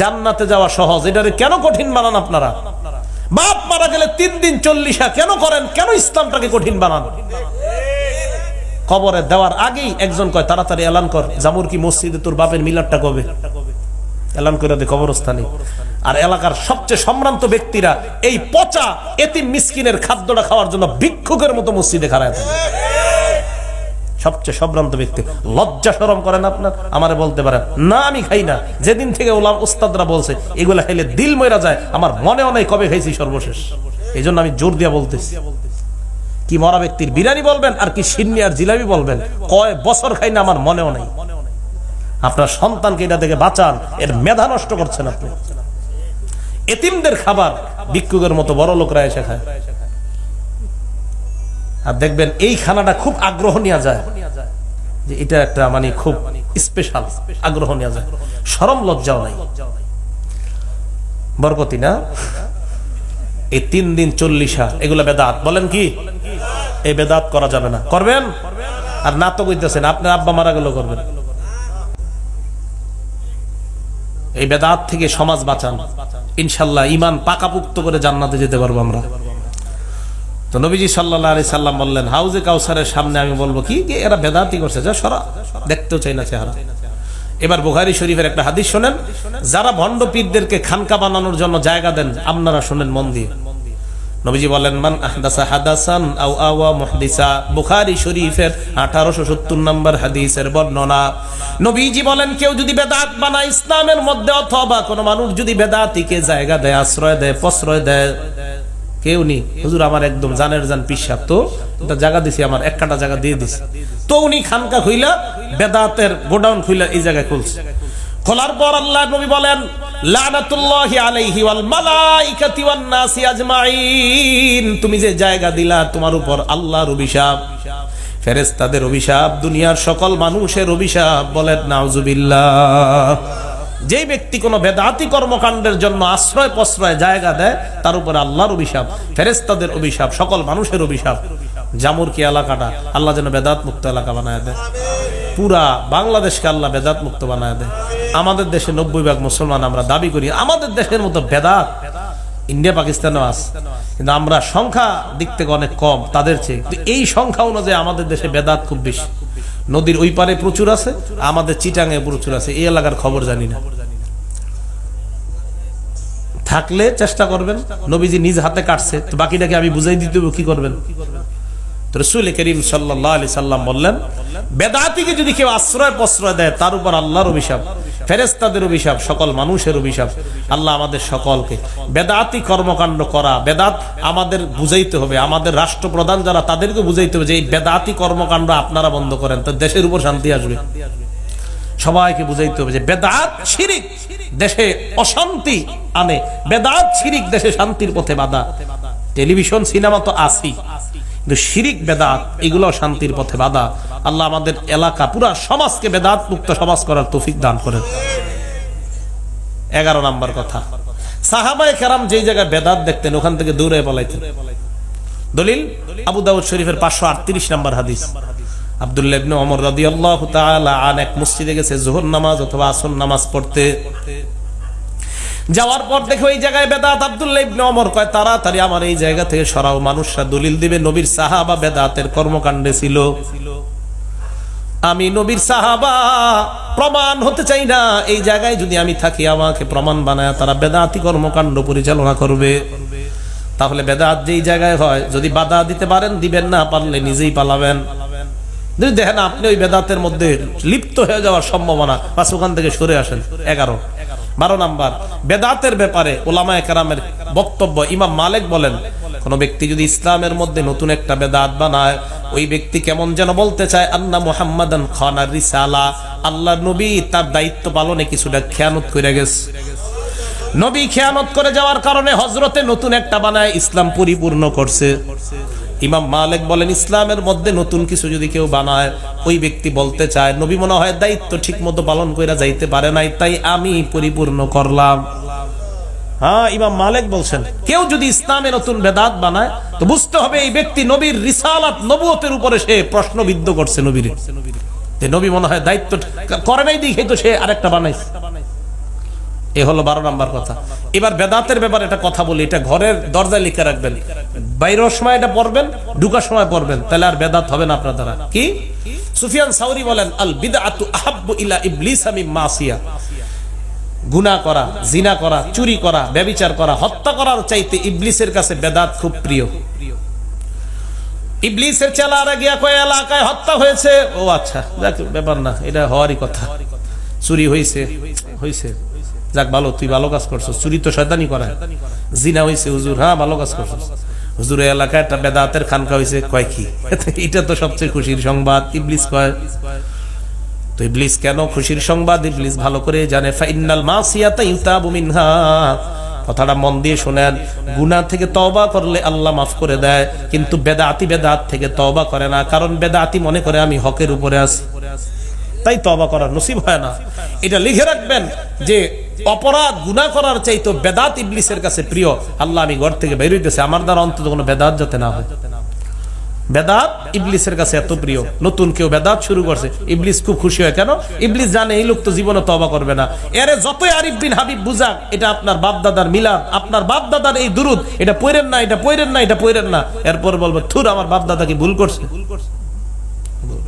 জান্নাতে যাওয়া সহজ। এটারে কেন কঠিন বানান আপনারা? বাপ মারা গেলে তিন দিন চল্লিশা কেন করেন? কেন ইসলামটাকে কঠিন বানান? কবরে দেওয়ার আগেই একজন কয়, তাড়াতাড়ি এলান কর। জামুর কি মসজিদে তোর বাপের মিলারটা কবে? এলান করে দে কবরস্থানে। আর এলাকার সবচেয়ে সম্ভ্রান্ত ব্যক্তিরা এই পচা এতিম মিসকিনের খাদ্যটা খাওয়ার জন্য ভিক্ষুকের মতো মসজিদে খাড়ায় থাকে সবচেয়ে সম্ভ্রান্ত ব্যক্তি। লজ্জা সরম করেন আপনার? আমারে বলতে পারেন, না, আমি খাই না। যেদিন থেকে ওলাম ওস্তাদরা বলছে, এগুলা খাইলে দিল ময়রা যায়। আমার মনে অনেক কবে খাইছি সর্বশেষ। এই আমি জোর দিয়া বলতেছি। কি মরা ব্যক্তির বিরিয়ানি বলবেন আর কি সিন্নি আর জিলাপি বলবেন? কয় বছর খাই না আমার মনেও নেই। আপনার সন্তানকে এটা থেকে বাঁচান। এর মেধা নষ্ট করছেন আপনি। এতিমদের খাবার ভিক্ষুকের মতো বড় লোকরা এসে খায়। আর দেখবেন এই খানাটা খুব আগ্রহ নেওয়া যায়। যে এটা একটা মানে খুব স্পেশাল আগ্রহ নেওয়া যায়। সরম লজ্জাও নাই। বরকতি না? এই তিন দিন চল্লিশা, এগুলা বেদাত। বলেন কি? এই বেদাত করা যাবে না। করবেন? আর না তো কইতেছেন, আপনার আব্বা মারা গেল করবেন। এই বেদাত থেকে সমাজ বাঁচান। ইনশাল্লাহ ইমান পাকাপুক্ত করে জান্নাতে যেতে পারব আমরা। তো নবীজি সাল্লাহ আলি সাল্লাম বললেন, হাউজে কাউসারের সামনে আমি বলব কি? এরা বেদাতি করছে, যা সরা। দেখতেও চাই না চেহারা। এবার বুখারি শরীফের একটা হাদিস শোনেন, যারা ভণ্ড পীরদেরকে খানকা বানানোর জন্য জায়গা দেন, আপনারা শোনেন মন দিয়ে। নবীজি বলেন, মান আহদাসা হাদাসান আও আওয়া মুহদিসা। বুখারী শরীফের 1870 নম্বর হাদিসের বর্ণনা। নবীজি বলেন, কেউ যদি বেদাত বানায় ইসলামের মধ্যে অথবা কোন মানুষ যদি বেদাতিকে জায়গা দেয়, আশ্রয় দেয়, প্রশ্রয় দেয় কেউ নি হুজুর, আমার একদম জানের জান পিসাব তো এটা জায়গা দিছি, আমার এক কাটা জায়গা দিয়ে দিছি। তো উনি খানকা খুইলা, বেদাতের গোডাউন খুইলা এই জায়গায় খুলছে। খোলার পর আল্লাহ নবী বলেন, লানাতুল্লাহি আলাইহি ওয়াল মালাইকাতি ওয়ান নাসি আজমাইন। তুমি যে জায়গা দিলা, তোমার উপর আল্লাহর অভিশাপ। ফেরেশতাদের অভিশাপ, দুনিয়ার সকল মানুষের অভিশাপ। বলেন, নাউজুবিল্লাহ। যেই ব্যক্তি কোনো বেদাতি কর্মকাণ্ডের জন্য আশ্রয় প্রশ্রয় জায়গা দেয়, তার উপরে আল্লাহর অভিশাপ, ফেরেশতাদের অভিশাপ, সকল মানুষের অভিশাপ। জামুর কি এলাকাটা? আল্লাহ যেন বেদাত মুক্ত এলাকা বানায় দেয়। পুরা বাংলাদেশকে আল্লাহ বেদাত মুক্ত বানায় দেয়। আমাদের দেশে নব্বই ভাগ মুসলমান আমরা দাবি করি, আমাদের দেশের মতো বেদাত ইন্ডিয়া, পাকিস্তানও আছে। কিন্তু আমরা সংখ্যা দিক থেকে অনেক কম, তাদের চেয়ে। এই সংখ্যা অনুযায়ী আমাদের দেশে বেদাত খুব বেশি। নদীর ওই পারে প্রচুর আছে, আমাদের চিটাঙে প্রচুর আছে, এই এলাকার খবর জানি না। থাকলে চেষ্টা করবেন, নবীজি নিজ হাতে কাটছে, তো বাকিটাকে আমি বুঝাই দিতে কি করবেন? বললেন, বেদাতিকে যদি কেউ আশ্রয় প্রশ্রয় দেয়, তার উপর আল্লাহর অভিশাপ। ফেরেস্তাদের অভিশাপ, সকল মানুষের অভিশাপ। আল্লাহ আমাদের সকলকে বেদাতি কর্মকাণ্ড করা, বেদাত আমাদের বুঝাইতে হবে। আমাদের রাষ্ট্রপ্রধান যারা তাদেরকে বুঝাইতে হবে যে এই বেদাতি কর্মকাণ্ড আপনারা বন্ধ করেন, তো দেশের উপর শান্তি আসবে। সবাইকে বুঝাইতে হবে যে বেদাত শিরিক দেশে অশান্তি আনে। বেদাত শিরিক দেশে শান্তির পথে বাধা। টেলিভিশন, সিনেমা তো আসি কিন্তু শিরিক, বেদাত এগুলো শান্তির পথে বাধা। আল্লাহ আমাদের এলাকা, পুরা সমাজকে বেদাত মুক্ত সমাজ করার তৌফিক দান করেন। এগারো নাম্বার কথা। সাহাবাই কেরাম যেই জায়গায় বেদাত দেখতেন, ওখান থেকে দূরে পলাইতেন দলিল? আবু দাউদ শরীফের পাঁচশো আটত্রিশ নাম্বার হাদিস। ওমর রাদিয়াল্লাহু তাআলা আন এক মসজিদে গেছে যোহর নামাজ অথবা আসর নামাজ পড়তে। যাওয়ার পর দেখো এই জায়গায় বেদাত আব্দুল্লাহ ওমর কয়, তাড়াতাড়ি আমার এই জায়গা থেকে সরাও। মানুষরা দলিল দিবে, নবীর সাহাবা বেদাতের কর্মকাণ্ডে ছিল। আমি নবীর সাহাবা, প্রমাণ হতে চাই না। এই জায়গায় যদি আমি থাকি, আমাকে প্রমাণ বানায়, তারা বেদাতি কর্মকাণ্ড পরিচালনা করবে। তাহলে বেদাত যেই জায়গায় হয়, যদি বাধা দিতে পারেন, দিবেন না, পারলে নিজেই পালাবেন। যদি দেখেন আপনি ওই বেদাতের মধ্যে লিপ্ত হয়ে যাওয়ার সম্ভাবনা, বাস ওখান থেকে সরে আসেন, এগারো। বারো নাম্বার, বেদাতের ব্যাপারে ওলামায় কারামের বক্তব্য ইমাম মালিক বলেন, কোন ব্যক্তি যদি ইসলামের মধ্যে নতুন একটা বেদাত বানায়, ওই ব্যক্তি কেমন যেন বলতে চায়, আন্না মোহাম্মদান খানার রিসালা আল্লাহ নবী তার দায়িত্ব পালনে কিছুটা খেয়ানত করে গেছে। নবী খেয়ানত করে যাওয়ার কারণে হজরতে নতুন একটা বানায়, ইসলাম পরিপূর্ণ করছে। ইমাম মালিক বলেন, ইসলামের মধ্যে নতুন কিছু যদি কেউ বানায়, ওই ব্যক্তি বলতে চায়, নবী মনে হয় দায়িত্ব ঠিক মতো পালন করে যাইতে পারে নাই, তাই আমি পরিপূর্ণ করলাম। হ্যাঁ ইমাম মালিক বলছেন, কেউ যদি ইসলামে নতুন বেদাত বানায়, তো বুঝতে হবে এই ব্যক্তি নবীর রিসালাত নবুয়তের উপরে সে প্রশ্নবিদ্ধ করছে নবীর। নবী মনে হয় দায়িত্ব করে নাই দেখে তো সে আরেকটা বানাইছে। এ হলো বারো নাম্বার কথা। এবার বেদাতের ব্যাপারে একটা কথা বলি, এটা ঘরের দরজায় লিখে রাখবেন। বাইরের সময় এটা পড়বেন, ঢুকার সময় পড়বেন, তাহলে আর বেদাত হবে না আপনার দ্বারা। কি? সুফিয়ান সাউরি বলেন, আল বিদআতু আহাব্বু ইলা ইবলিস মিন মাসিয়া। গুনা করা, জিনা করা, চুরি করা ব্যভিচার করা, হত্যা করার চাইতে ইবলিসের কাছে বেদাত খুব প্রিয়। ইবলিসের চেলারা গিয়া কয়, এলাকায় হত্যা হয়েছে? ও আচ্ছা ব্যাপার না, এটা হওয়ারই কথা। চুরি হয়েছে হয়েছে যাক, ভালো, তুই ভালো কাজ করছ চুরি তো শয়তানি করা। জিনা হয়েছে হুজুর হ্যাঁ ভালো কাজ করছ হুজুর এলাকায় একটা বেদাতের খানকা হয়েছে কয় কি? এটা তো সবচেয়ে খুশির সংবাদ, ইবলিস কয়। তো ইবলিস কেন খুশির সংবাদ? ইবলিস ভালো করে জানে ফাইনাল মাসিয়াতা ইউতাবু মিনহা। কথাটা মন দিয়ে শোনেন, গুনাহ থেকে তওবা করলে আল্লাহ মাফ করে দেয়, কিন্তু বেদাতি বেদাত থেকে তওবা করে না, কারণ বেদাতি মনে করে আমি হকের উপরে আছি। তাই তওবা করার নসিব হয় না। এটা লিখে রাখবেন যে অপরাধ, গুনাহ করার চাইতো বেদাত ইবলিসের কাছে প্রিয়। আল্লাহ আমি ঘর থেকে বের হইতেছে। আমার দ্বারা অন্তত কোনো বেদাত যাতে না হয়। বেদাত ইবলিসের কাছে এত প্রিয়। নতুন কেউ বেদাত শুরু করছে, ইবলিস খুব খুশি হয়। কেন? ইবলিস জানে এই লোক তো জীবনে তবা করবে না। এরে যতই আরিফ বিন হাবিব বুঝাক, এটা আপনার বাপ দাদার মিলাদ। আপনার বাপ দাদার এই দুরুদ, এটা পইরেন না, এটা পইরেন না, এটা পইরেন না। এরপর বলব, থুর, আমার বাপ দাদা ভুল করছে? বলবে এটা।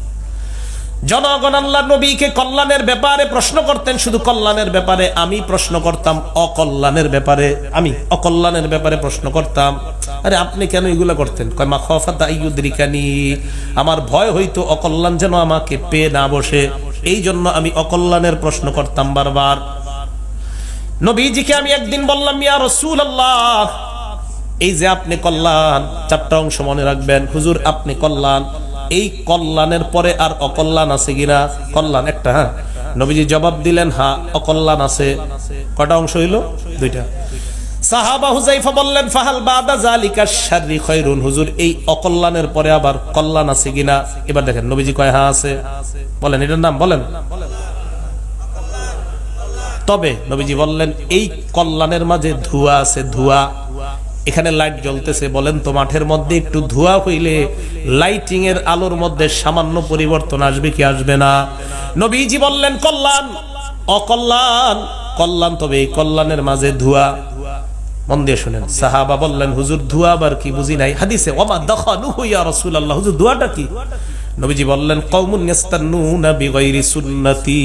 জনগণ আল্লাহ নবীকে কল্যাণের ব্যাপারে প্রশ্ন করতেন, শুধু কল্যাণের ব্যাপারে আমি প্রশ্ন করতাম, অকল্যাণের ব্যাপারে আমি অকল্যাণের ব্যাপারে প্রশ্ন করতাম। আরে আপনি কেন এগুলো করতেন? আমার ভয় হইতো অকল্যাণ যেন আমাকে পেয়ে না বসে। এই জন্য আমি অকল্যাণের প্রশ্ন করতাম বারবার। নবীজিকে আমি একদিন বললাম, ইয়া রসুল আল্লাহ এই যে আপনি কল্যাণ। চারটা অংশ মনে রাখবেন। হুজুর, আপনি কল্যাণ। এই কল্যাণের পরে আর অকল্যাণ আছে কিনা? কল্যাণ, একটা হ্যাঁ? নবীজি জবাব দিলেন হ্যাঁ অকল্যাণ আছে। কটা অংশ হইল? দুইটা। এবার দেখেন, নবীজি কয় হ্যাঁ আছে। বলেন, এটার নাম বলেন। তবে নবীজি বললেন, এই কল্যাণের মাঝে ধোঁয়া আছে, ধোঁয়া। এখানে লাইট জ্বলতেছে, বলেন তো মাঠের মধ্যে একটু ধোঁয়া হইলে লাইটিং এর আলোর মধ্যে সামান্য পরিবর্তন আসবে কি আসবে না? নবীজি বললেন, কল্যাণ, অকল্যাণ, কল্যাণ তবে এই কল্যাণের মাঝে ধোঁয়া। মন সাহাবা বললেন, হুজুর কি বুঝি নাই? হাদিসে হুজুর কি? বললেন সুন্নতি।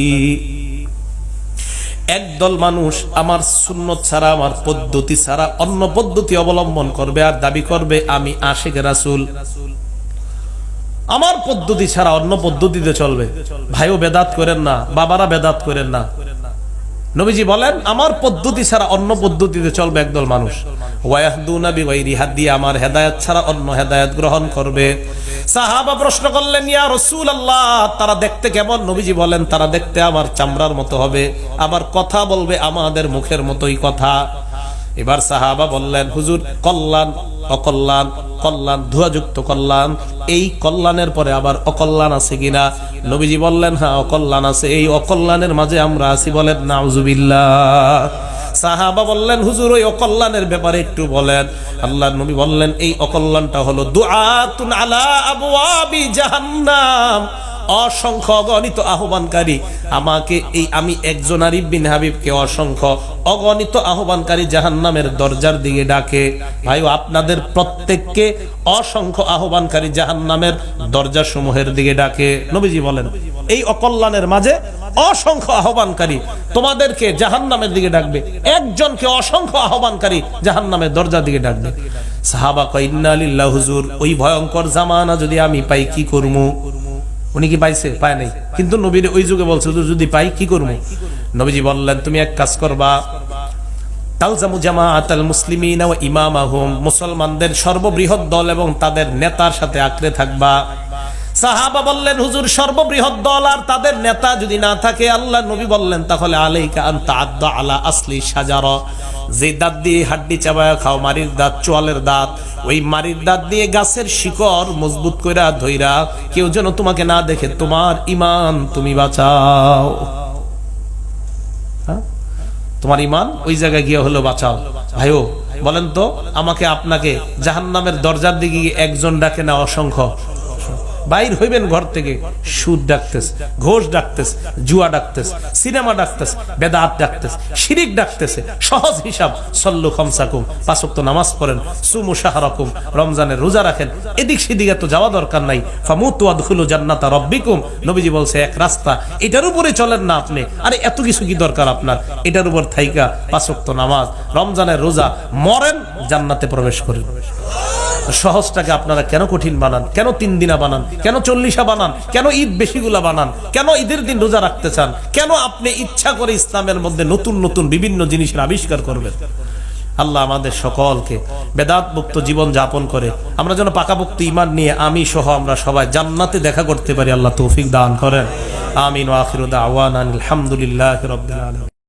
একদল মানুষ আমার সুন্নত ছাড়া, আমার পদ্ধতি ছাড়া অন্য পদ্ধতি অবলম্বন করবে আর দাবি করবে, আমি আশেখ রাসুল। আমার পদ্ধতি ছাড়া অন্য পদ্ধতিতে চলবে। ভাইও বেদাত করেন না, বাবারা বেদাত করেন না। নবীজি বলেন, আমার পদ্ধতি ছাড়া অন্য পদ্ধতিতে চলবে একদল মানুষ। বিগাইরি হাদি আমার হেদায়ত ছাড়া অন্য হেদায়ত গ্রহণ করবে। সাহাবা প্রশ্ন করলেন, ইয়া রসুল আল্লাহ তারা দেখতে কেমন? নবীজি বলেন, তারা দেখতে আমার চামড়ার মতো হবে। আবার কথা বলবে আমাদের মুখের মতোই কথা। এবার সাহাবা বললেন, হুজুর, কল্যাণ, অকল্যাণ, কল্যাণ, ধোয়াযুক্ত কল্যাণ, এই কল্যাণের পরে আবার অকল্যাণ আছে কিনা? নবীজি বললেন হ্যাঁ অকল্যাণ আছে। এই অকল্যাণের মাঝে আমরা আছি বলেন, নাউজুবিল্লাহ। সাহাবা বললেন, হুজুর, ওই অকল্যাণের ব্যাপারে একটু বলেন। আল্লাহ নবী বললেন, এই অকল্যাণটা হলো দুআতুন আলা আবওয়াবি জাহান্নাম। অসংখ্য অগণিত আহ্বানকারী। আমাকে এই আমি একজন আরিফ বিন হাবিবকে অসংখ্য অগণিত আহ্বানকারী জাহান্নামের দরজার দিকে ডাকে। ভাই আপনাদের প্রত্যেককে অসংখ্য আহ্বানকারী জাহান্নামের দরজা সমূহের দিকে ডাকে। নবীজি বলেন, এই অকল্যাণের মাঝে অসংখ্য আহ্বানকারী তোমাদেরকে জাহান্নামের দিকে ডাকবে। একজনকে অসংখ্য আহ্বানকারী জাহান্নামের দরজার দিকে ডাকবে। সাহাবা কইন্না হুজুর, ওই ভয়ঙ্কর জামানা যদি আমি পাই কি করমু? উনি কি পাইছে? পায় নাই। কিন্তু নবীর ওই যুগে বলছে "হুজুর, যদি পাই কি করব? নবীজি বললেন তুমি এক কাজ করবা। মুসলমানদের সর্ববৃহৎ দল এবং তাদের নেতার সাথে আঁকড়ে থাকবা। সাহাবা বললেন, হুজুর, সর্ববৃহৎ দল আর তাদের নেতা যদি না থাকে, আল্লাহ নবী বললেন, তাহলে আলাইকা আনতা আদ্দা আলা আসলি সাজার যে দাঁত দিয়ে হাড্ডি চাবায়া খাও, মারির দাঁত, চোয়ালের দাঁত, ওই মারির দাঁত দিয়ে গাছের শিকড় মজবুত কইরা ধইরা, কেউ যেন তোমাকে না দেখে, তোমার ইমান তুমি বাঁচাও। হ্যাঁ? তোমার ইমান ওই জায়গায় গিয়ে হলো বাঁচাও। ভাইও, বলেন তো, আমাকে আপনাকে জাহান্নামের দরজার দিকে একজন ডাকে না, অসংখ্য। বাইর হইবেন ঘর থেকে। সুদ ডাকতেস ঘোষ ডাকতেস জুয়া ডাকতেস সিনেমা ডাকতেস বেদাত ডাকতেস শিরিক ডাকতেছে। সহজ হিসাব, সল্লু খমসাকুম পাঁচক্ত নামাজ পড়েন, সুমু শাহরকুম, রমজানের রোজা রাখেন। এদিক সেদিকে তো যাওয়া দরকার নাই। ফামুতু আদখুলু জান্নাতা রব্বিকুম। নবীজি বলছে, এক রাস্তা। এটার উপরে চলেন না আপনি। আরে, এত কিছু কি দরকার আপনার? এটার উপর থাইকা পাঁচক্ত নামাজ, রমজানের রোজা, মরেন, জান্নাতে প্রবেশ করেন। সহজটাকে আপনারা কেন কঠিন বানান? কেন তিন দিনা বানান? কেন চল্লিশা বানান? কেন ঈদ বেশিগুলা বানান? কেন ঈদের দিন রোজা রাখতে চান? কেন আপনি ইচ্ছা করে ইসলামের মধ্যে নতুন নতুন বিভিন্ন জিনিসের আবিষ্কার করবেন? আল্লাহ আমাদের সকলকে বেদাত মুক্ত জীবন যাপন করে, আমরা যেন পাকাপোক্ত ইমান নিয়ে আমি সহ আমরা সবাই জান্নাতে দেখা করতে পারি, আল্লাহ তৌফিক দান করেন। আমিন ওয়াখিরুদা আওয়ান আলহামদুলিল্লাহ রবিল